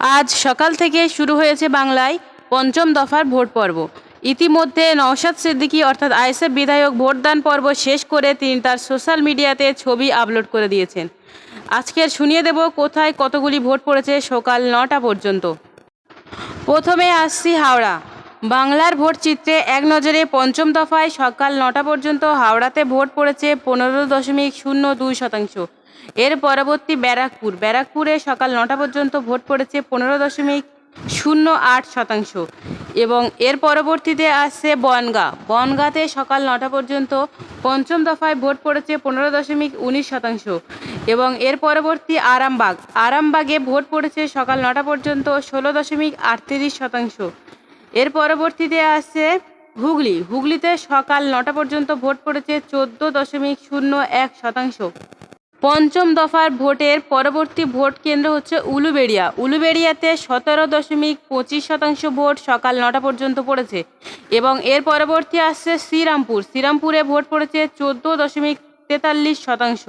আজ সকাল থেকে শুরু হয়েছে বাংলায় পঞ্চম দফার ভোট পর্ব। ইতিমধ্যে নওশাদ সিদ্দিকী অর্থাৎ আইএসএফ বিধায়ক ভোটদান পর্ব শেষ করে তিনি তার সোশ্যাল মিডিয়াতে ছবি আপলোড করে দিয়েছেন। আজকের শুনিয়ে দেব কোথায় কতগুলি ভোট পড়েছে সকাল নটা পর্যন্ত। প্রথমে আসছি হাওড়া। বাংলার ভোট চিত্রে এক নজরে পঞ্চম দফায় সকাল নটা পর্যন্ত হাওড়াতে ভোট পড়েছে পনেরো দশমিক শূন্য দুই শতাংশ। এর পরবর্তী ব্যারাকপুর। ব্যারাকপুরে সকাল নটা পর্যন্ত ভোট পড়েছে পনেরো দশমিক শূন্য আট শতাংশ এবং এর পরবর্তীতে আসছে বনগা। বনগাতে সকাল নটা পর্যন্ত পঞ্চম দফায় ভোট পড়েছে পনেরো দশমিক উনিশ শতাংশ এবং এর পরবর্তী আরামবাগ। আরামবাগে ভোট পড়েছে সকাল নটা পর্যন্ত ষোলো দশমিক আটত্রিশ শতাংশ। এর পরবর্তীতে আসছে হুগলি। হুগলিতে সকাল নটা পর্যন্ত ভোট পড়েছে চোদ্দ দশমিক শূন্য এক শতাংশ। পঞ্চম দফার ভোটের পরবর্তী ভোট কেন্দ্র হচ্ছে উলুবেড়িয়া। উলুবেড়িয়াতে সতেরো দশমিক পঁচিশ শতাংশ ভোট সকাল নটা পর্যন্ত পড়েছে এবং এর পরবর্তী আসছে শ্রীরামপুর। শ্রীরামপুরে ভোট পড়েছে চোদ্দ দশমিক তেতাল্লিশ শতাংশ।